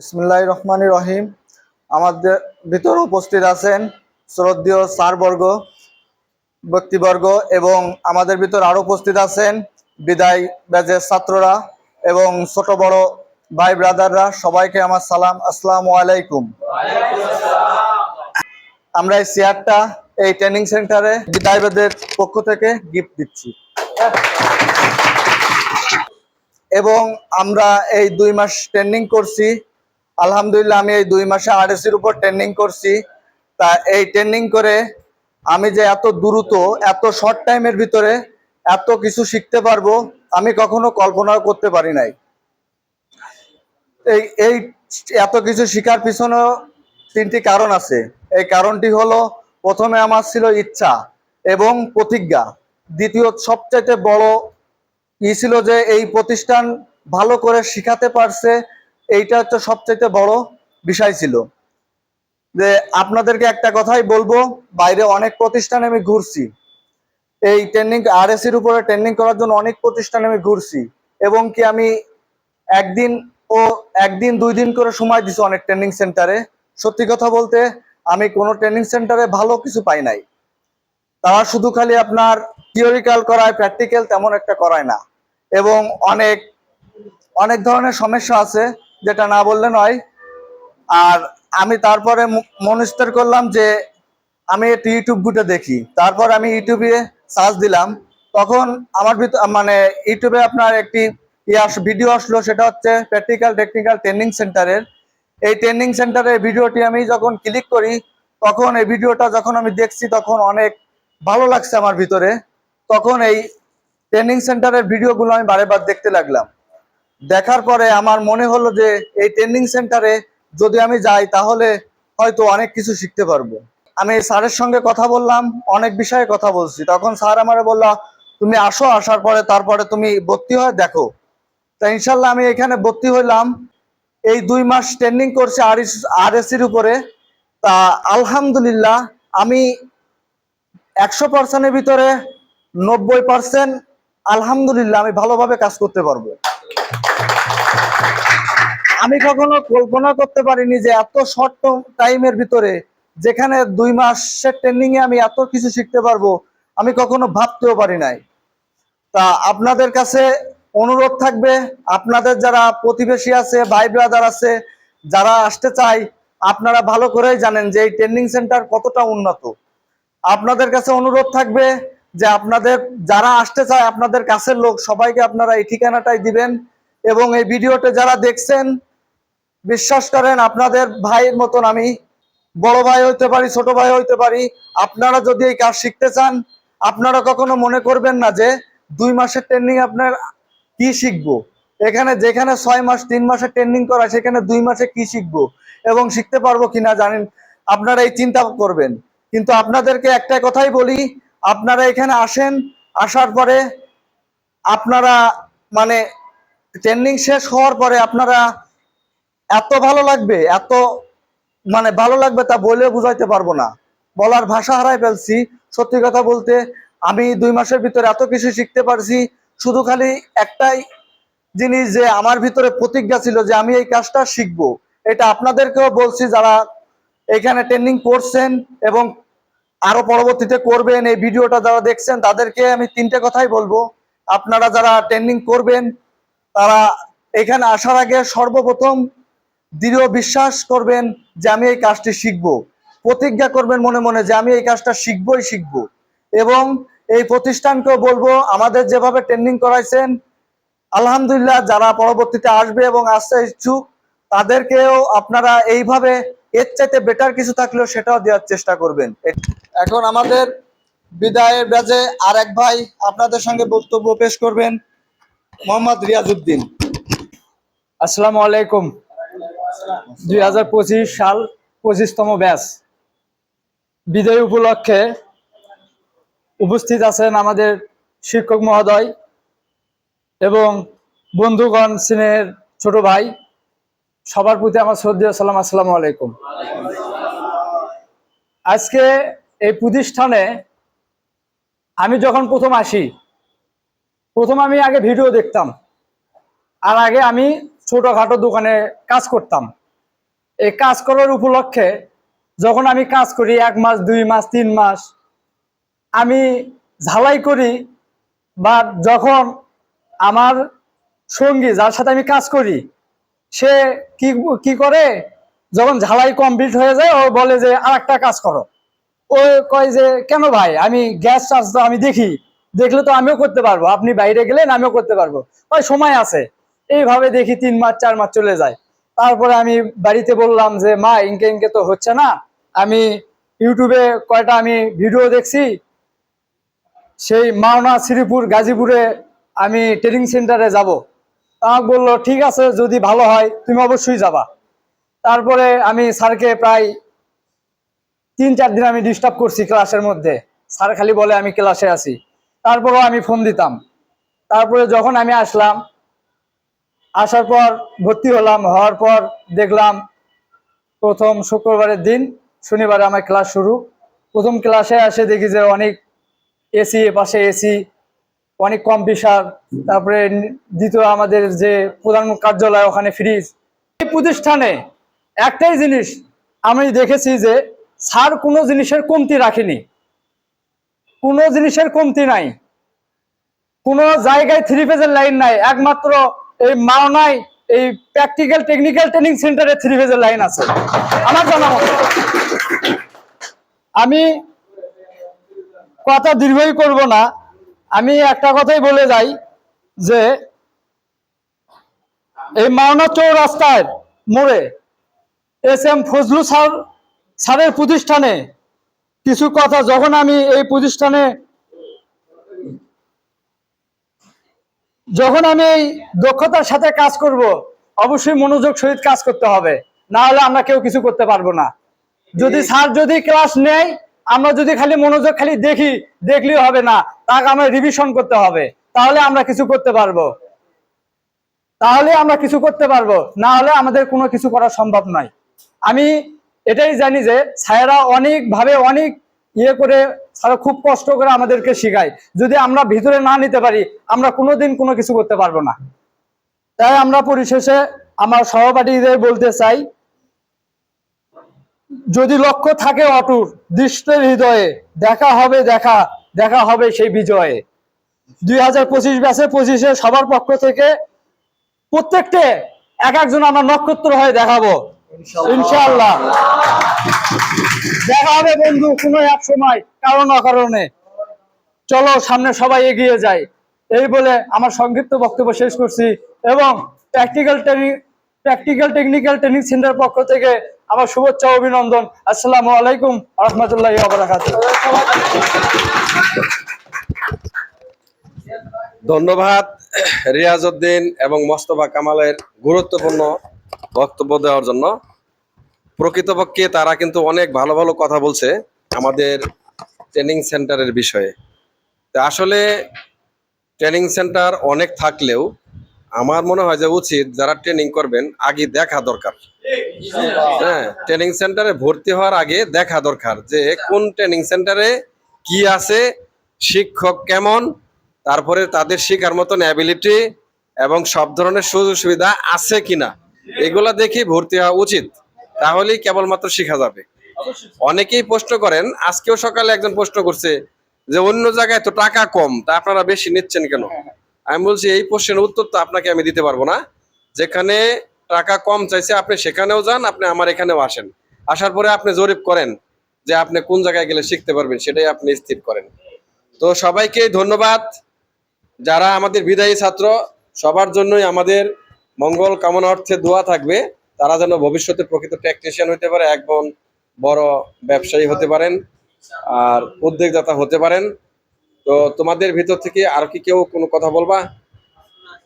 ইসমিল্লাহ রহমান রহিম। আমাদের ভিতর উপস্থিত আছেন শ্রদ্ধেয় স্যারবর্গ ব্যক্তিবর্গ এবং আমাদের ভিতর আরও উপস্থিত আছেন বিদায় ব্যাচের ছাত্ররা এবং ছোট বড় ভাই ব্রাদাররা, সবাইকে আমার সালাম। আসসালাম আলাইকুম। আমরা এই চেয়ারটা এই ট্রেনিং সেন্টারে বিদায় ব্যাচের পক্ষ থেকে গিফট দিচ্ছি। এবং আমরা এই দুই মাস ট্রেনিং করছি। আলহামদুলিল্লাহ, আমি এই দুই মাসে আরএসির উপর ট্রেনিং করছি। তা এই ট্রেনিং করে আমি যে এত দ্রুত, এত শর্ট টাইমের ভিতরে এত কিছু শিখতে পারব, আমি কখনো কল্পনাও করতে পারি নাই। এই এই এত কিছু শেখার পিছনেও তিনটি কারণ আছে। এই কারণটি হলো, প্রথমে আমার ছিল ইচ্ছা এবং প্রতিজ্ঞা। দ্বিতীয়, সবচাইতে বড় ই ছিল যে এই প্রতিষ্ঠান ভালো করে শিখাতে পারছে এইটা হচ্ছে সবচাইতে বড় বিষয় ছিল। যে আপনাদেরকে একটা কথাই বলব, বাইরে অনেক প্রতিষ্ঠানে আমি ঘুরছি। এই ট্রেনিং আরএসির উপরে ট্রেনিং করার জন্য অনেক প্রতিষ্ঠানে আমি ঘুরছি এবং কি আমি একদিন ও একদিন, দুই দিন করে সময় দিছি অনেক ট্রেনিং সেন্টারে। সত্যি কথা বলতে, আমি কোনো ট্রেনিং সেন্টারে ভালো কিছু পাই নাই। তারা শুধু খালি আপনার থিওরিক্যাল করায় প্র্যাকটিক্যাল তেমন একটা করায় না। এবং অনেক অনেক ধরনের সমস্যা আছে। যেটা না বললে নয়। আর আমি তারপরে মনস্থির করলাম যে আমি একটু ইউটিউব ঘুটে দেখি। তারপর আমি ইউটিউবে সার্চ দিলাম। তখন আমার ভিতর মানে ইউটিউবে আপনার একটি ভিডিও আসলো, সেটা হচ্ছে প্র্যাকটিক্যাল টেকনিক্যাল ট্রেনিং সেন্টারের এই ট্রেনিং সেন্টারের ভিডিওটি আমি যখন ক্লিক করি, তখন এই ভিডিওটা যখন আমি দেখছি, তখন অনেক ভালো লাগছে আমার ভিতরে। তখন এই ট্রেনিং সেন্টারের ভিডিওগুলো আমি বারে বার দেখতে লাগলাম। দেখার পরে আমার মনে হলো যে এই ট্রেনিং সেন্টারে যদি আমি যাই, তাহলে হয়তো অনেক কিছু শিখতে পারব। আমি স্যারের সঙ্গে কথা বললাম, অনেক বিষয়ে কথা বলছি। তখন স্যার আমারে বলল, তুমি আসো, আসার পরে তারপরে তুমি ভর্তি হয়ে, দেখো। তা ইনশাল্লাহ আমি এখানে ভর্তি হইলাম। এই দুই মাস ট্রেনিং করছে আর আর এসির উপরে। তা আলহামদুলিল্লাহ, আমি একশো পার্সেন্টের ভিতরে নব্বই পার্সেন্ট আলহামদুলিল্লাহ, আমি ভালোভাবে কাজ করতে পারব। আমি কখনো কল্পনা করতে পারিনি যে এত শর্ট টাইমের ভিতরে যেখানে দুই মাসের ট্রেনিং এ আমি এত কিছু শিখতে পারব, আমি কখনো ভাবতেও পারি নাই। তা আপনাদের কাছে অনুরোধ থাকবে, আপনাদের যারা প্রতিবেশী আছে, ভাই ব্রাদার আছে, যারা আসতে চাই আপনারা ভালো করেই জানেন যে এই ট্রেনিং সেন্টার কতটা উন্নত। আপনাদের কাছে অনুরোধ থাকবে যে আপনাদের, যারা আসতে চায় আপনাদের কাছের লোক, সবাইকে আপনারা এই ঠিকানাটাই দিবেন। এবং এই ভিডিওটা যারা দেখছেন, বিশ্বাস করেন, আপনাদের ভাইয়ের মতন আমি বড় ভাই হইতে পারি, ছোট ভাই হইতে পারি। আপনারা যদি এই কাজ শিখতে চান, আপনারা কখনো মনে করবেন না যে দুই মাসের ট্রেনিং আপনার কি শিখব? এখানে যেখানে ছয় মাস, তিন মাসের ট্রেনিং করা, সেখানে দুই মাসে কি শিখব? এবং শিখতে পারব কিনা জানেন, আপনারা এই চিন্তা করবেন। কিন্তু আপনাদেরকে একটা কথাই বলি আপনারা এখানে আসেন, আসার পরে আপনারা মানে ট্রেনিং শেষ হওয়ার পরে আপনারা এত ভালো লাগবে, এত মানে ভালো লাগবে তা বলে বুঝাইতে পারব না। বলার ভাষা হারাই ফেলছি, সত্যি কথা বলতে আমি দুই মাসের ভিতরে এত কিছু শিখতে পারছি, শুধু খালি একটাই জিনিস যে আমার ভিতরে প্রতিজ্ঞা ছিল যে আমি এই কাজটা শিখব। এটা আপনাদেরকেও বলছি যারা এখানে ট্রেনিং করছেন এবং আরও পরবর্তীতে করবেন এই ভিডিওটা যারা দেখছেন, তাদেরকে আমি তিনটে কথাই বলব। আপনারা যারা ট্রেন্ডিং করবেন, তারা এখানে আসার আগে সর্বপ্রথম দৃঢ় বিশ্বাস করবেন যে আমি এই কাজটি শিখব। প্রতিজ্ঞা করবেন মনে মনে যে আমি এই কাজটা শিখবই শিখব। এবং এই প্রতিষ্ঠানকেও বলব, আমাদের যেভাবে ট্রেন্ডিং করাইছেন, আলহামদুলিল্লাহ যারা পরবর্তীতে আসবে এবং আসতে ইচ্ছুক, তাদেরকেও আপনারা এইভাবে এর চাইতে বেটার কিছু থাকলেও সেটাও দেওয়ার চেষ্টা করবেন। এখন আমাদের বিদায়ের ব্যাজে আর এক ভাই আপনাদের সঙ্গে বক্তব্য পেশ করবেন, মোহাম্মদ রিয়াজউদ্দিন। আসসালামু আলাইকুম। দুই হাজার পঁচিশ সাল পঁচিশতম ব্যাচ। বিদায় উপলক্ষে উপস্থিত আছেন আমাদের শিক্ষক মহোদয় এবং বন্ধুগণ সিনের ছোট ভাই সবার প্রতি আমার শ্রদ্ধেয় সালাম, আসসালামু আলাইকুম। আজকে এই প্রতিষ্ঠানে আমি যখন প্রথম আসি, প্রথম আমি আগে ভিডিও দেখতাম, আর আগে আমি ছোটখাটো দোকানে কাজ করতাম। এই কাজ করার উপলক্ষে যখন আমি কাজ করি, এক মাস, দুই মাস, তিন মাস, আমি ঝালাই করি বা যখন আমার সঙ্গী যার সাথে আমি কাজ করি সে কি কি করে? যখন ঝালাই কমপ্লিট হয়ে যায়, ও বলে যে আর একটা কাজ করো। ও কয় যে, কেন ভাই? আমি গ্যাস চার্জ তো আমি দেখি। দেখলে তো আমিও করতে পারব। আপনি বাইরে গেলেন, আমিও করতে পারব। ওই সময় আছে। এইভাবে দেখি তিন মাস, চার মাস চলে যায়। তারপরে আমি বাড়িতে বললাম যে, মা, ইনকে ইনকে তো হচ্ছে না। আমি ইউটিউবে কয়টা আমি ভিডিও দেখছি। সেই মাওনা, শ্রীপুর, গাজীপুরে আমি ট্রেনিং সেন্টারে যাব। আমাকে বলল, ঠিক আছে, যদি ভালো হয়, তুমি অবশ্যই যাবা। তারপরে আমি স্যারকে প্রায় তিন চার দিন আমি ডিস্টার্ব করছি ক্লাসের মধ্যে। স্যার খালি বলে, আমি ক্লাসে আছি। তারপরেও আমি ফোন দিতাম। তারপরে যখন আমি আসলাম, আসার পর ভর্তি হলাম। হওয়ার পর দেখলাম, প্রথম শুক্রবারের দিন শনিবারে আমার ক্লাস শুরু। প্রথম ক্লাসে আসে দেখি যে অনেক এসি এ পাশে এসি অনেক কম কম্পিউটার তারপরে দ্বিতীয় আমাদের যে প্রধান কার্যালয়, ওখানে ফ্রিজ এই প্রতিষ্ঠানে একটাই জিনিস আমি দেখেছি যে স্যার কোনো জিনিসের কমতি রাখেনি। কোনো জিনিসের কমতি নাই। কোনো জায়গায় থ্রি ফেজের লাইন নাই। একমাত্র এই মাওনায় এই প্র্যাকটিক্যাল টেকনিক্যাল ট্রেনিং সেন্টারে থ্রি ফেজের লাইন আছে। আমার জানা মতো আমি কথা দীর্ঘই করব না। আমি একটা কথাই বলে যাই যে এই মাওনা চৌরাস্তায় মোড়ে এস এম ফজলু স্যার, স্যারের প্রতিষ্ঠানে কিছু কথা যখন আমি এই প্রতিষ্ঠানে যখন আমি এই দক্ষতার সাথে কাজ করব, অবশ্যই মনোযোগ সহিত কাজ করতে হবে। না হলে আমরা কেউ কিছু করতে পারব না। যদি স্যার যদি ক্লাস নেয় আমরা যদি খালি মনোযোগ খালি দেখি দেখলেই হবে না। তাকে আমরা রিভিশন করতে হবে। তাহলে আমরা কিছু করতে পারব। তাহলে আমরা কিছু করতে পারব। না হলে আমাদের কোনো কিছু করা সম্ভব নয়। আমি এটাই জানি যে স্যারেরা অনেক ভাবে অনেক ইয়ে করে স্যার খুব কষ্ট করে আমাদেরকে শেখায়। যদি আমরা ভিতরে না নিতে পারি, আমরা কোনোদিন কোনো কিছু করতে পারব না। তাই আমরা পরিশেষে আমার সহপাঠীদের বলতে চাই যদি লক্ষ্য থাকে অটুট দৃষ্টের হৃদয়ে দেখা হবে দেখা দেখা হবে সেই বিজয়ে। দুই হাজার পঁচিশ ব্যাচে পঁচিশে সবার পক্ষ থেকে প্রত্যেককে এক একজন আমরা নক্ষত্র হয়ে দেখাবো। ইনশাল্লাহ দেখা হবে বন্ধু কোনো এক সময় কারণ। অকারণে চলো সামনে সবাই এগিয়ে যাই। এই বলে আমার সংক্ষিপ্ত বক্তব্য শেষ করছি এবং practical training practical technical training centre পক্ষ থেকে আমার শুভেচ্ছা অভিনন্দন। আসসালামু আলাইকুম রহমতুল্লাহ ধন্যবাদ রিয়াজউদ্দিন এবং মোস্তফা কামালের গুরুত্বপূর্ণ বক্তব্য দেওয়ার জন্য। প্রকৃতপক্ষে তারা কিন্তু অনেক ভালো ভালো কথা বলছে আমাদের ট্রেনিং সেন্টারের বিষয়ে। আসলে ট্রেনিং সেন্টার অনেক থাকলেও আমার মনে হয় যে উচিত যারা ট্রেনিং করবেন, আগে দেখা দরকার। হ্যাঁ ট্রেনিং সেন্টারে ভর্তি হওয়ার আগে দেখা দরকার যে কোন ট্রেনিং সেন্টারে কি আছে, শিক্ষক কেমন, তারপরে তাদের শেখার মতন অ্যাবিলিটি এবং সব ধরনের সুযোগ সুবিধা আছে কিনা। এগুলা দেখে ভর্তি হওয়া উচিত। তাহলেই কেবলমাত্র শেখা যাবে। অনেকেই প্রশ্ন করেন, আজকেও সকালে একজন প্রশ্ন করছে যে অন্য জায়গায় তো টাকা কম, তা আপনারা বেশি নিচ্ছেন কেন? আমি বলছি, এই প্রশ্নের উত্তর তো আপনাকে আমি দিতে পারব না। যেখানে টাকা কম চাইছে, আপনি সেখানেও যান, আপনি আমার এখানেও আসেন। আসার পরে আপনি জরিপ করেন যে আপনি কোন জায়গায় গেলে শিখতে পারবেন, সেটাই আপনি স্থির করেন। তো সবাইকে ধন্যবাদ। যারা আমাদের বিদায়ী ছাত্র, সবার জন্যই আমাদের মঙ্গল কামনা অর্থে দোয়া থাকবে। তারা যেন ভবিষ্যতে প্রকৃত টেকনিশিয়ান হতে পারে একজন বড় ব্যবসায়ী হতে পারেন, আর উদ্যোগদাতা হতে পারেন। তো তোমাদের ভিতর থেকে আর কি কেউ কোনো কথা বলবা?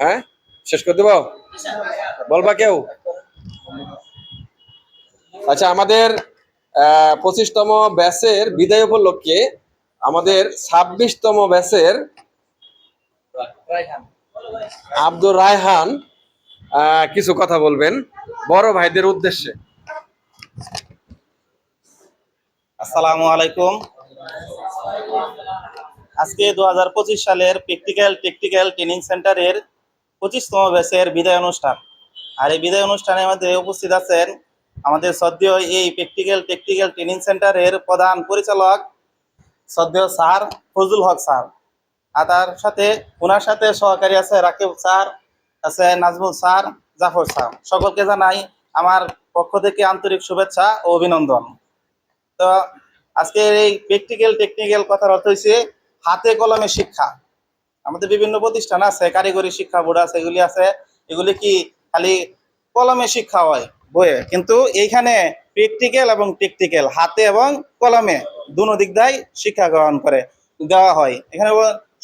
হ্যাঁ? শেষ করে দেবো? বলবা কেউ? আচ্ছা আমাদের পঁচিশতম ব্যাচের বিদায় উপলক্ষে আমাদের ছাব্বিশতম ব্যাচের আব্দুর রায়হান কিছু কথা বলবেন বড় ভাইদের উদ্দেশ্যে। আসসালামু আলাইকুম। আজকে দু হাজার পঁচিশ সালের প্র্যাকটিক্যাল টেকনিক্যাল ট্রেনিং সেন্টারের পঁচিশতম ব্যাচের বিদায় অনুষ্ঠান। আর এই বিদায় অনুষ্ঠানের মধ্যে উপস্থিত আছেন আমাদের সদ্য এই প্র্যাকটিক্যাল টেকনিক্যাল ট্রেনিং সেন্টারের প্রধান পরিচালক সদ্য স্যার ফজলুল হক স্যার। আর তার সাথে ওনার সাথে সহকারী আছে রাকিব স্যার, আছে নাজমুল স্যার, জাফর স্যার। সকলকে জানাই আমার পক্ষ থেকে আন্তরিক শুভেচ্ছা ও অভিনন্দন। তো আজকের এই প্র্যাকটিক্যাল টেকনিক্যাল কথার অর্থ হচ্ছে হাতে কলমে শিক্ষা। আমাদের বিভিন্ন প্রতিষ্ঠান আছে, কারিগরি শিক্ষা বোর্ড আছে, এগুলি আছে, এগুলি কি খালি কলমে শিক্ষা হয় বইয়ে? কিন্তু এইখানে প্র্যাকটিক্যাল এবং টেকনিক্যাল হাতে এবং কলমে দুনো দিক দায় শিক্ষা গ্রহণ করে, দেওয়া হয়। এখানে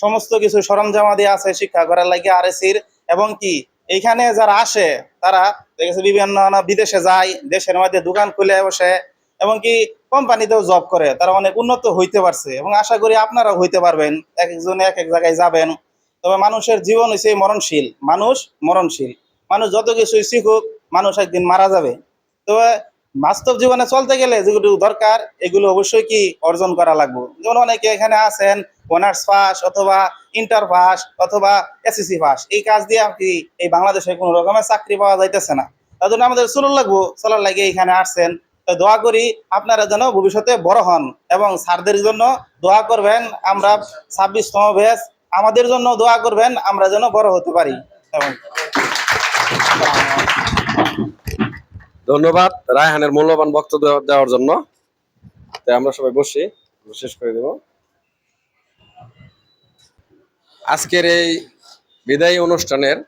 সমস্ত কিছু সরঞ্জামাদি আছে শিক্ষা করার লাগে আর এসির এবং কি এইখানে যারা আসে, তারা দেখেছে বিভিন্ন বিদেশে যায়, দেশের মধ্যে দোকান খুলে বসে, এবং কি কোম্পানিতেও জব করে, তারা অনেক উন্নত হইতে পারছে এবং আশা করি আপনারাও হইতে পারবেন এক একজন এক এক জায়গায় যাবেন। তবে মানুষের জীবন হচ্ছে মরণশীল, মানুষ মরণশীল। মানুষ যত কিছুই শিখুক, মানুষ একদিন মারা যাবে। তবে বাস্তব জীবনে চলতে গেলে যেগুলো দরকার, এগুলো অবশ্যই কি অর্জন করা লাগবে? যেমন অনেকে এখানে আছেন অনার্স পাস অথবা ইন্টার পাস অথবা এসএসসি পাস এই কাজ দিয়ে আর কি এই বাংলাদেশে কোনো রকমের চাকরি পাওয়া যাইতেছে না। তার জন্য আমাদের চলন লাগবো, চলার লাগে এখানে আসছেন। দোয়া করি আপনারা যেন ভবিষ্যতে বড় হন এবং স্যারদের জন্য দোয়া করবেন আমরা ছাব্বিশতম ব্যাচ। আমাদের জন্য দোয়া করবেন, আমরা যেন বড় হতে পারি। ধন্যবাদ। রায়হানের মূল্যবান বক্তব্য দেওয়ার জন্য। তাই আমরা সবাই বসি শেষ করে দেব। আজকের এই বিদায়ী অনুষ্ঠানের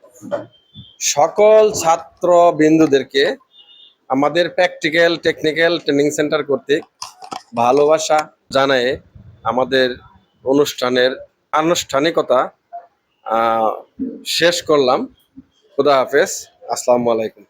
সকল ছাত্র বিন্দুদেরকে আমাদের প্র্যাকটিক্যাল টেকনিক্যাল ট্রেনিং সেন্টার কর্তৃক ভালোবাসা জানায় আমাদের অনুষ্ঠানের আনুষ্ঠানিকতা শেষ করলাম। খুদা হাফেজ। আসসালামু আলাইকুম।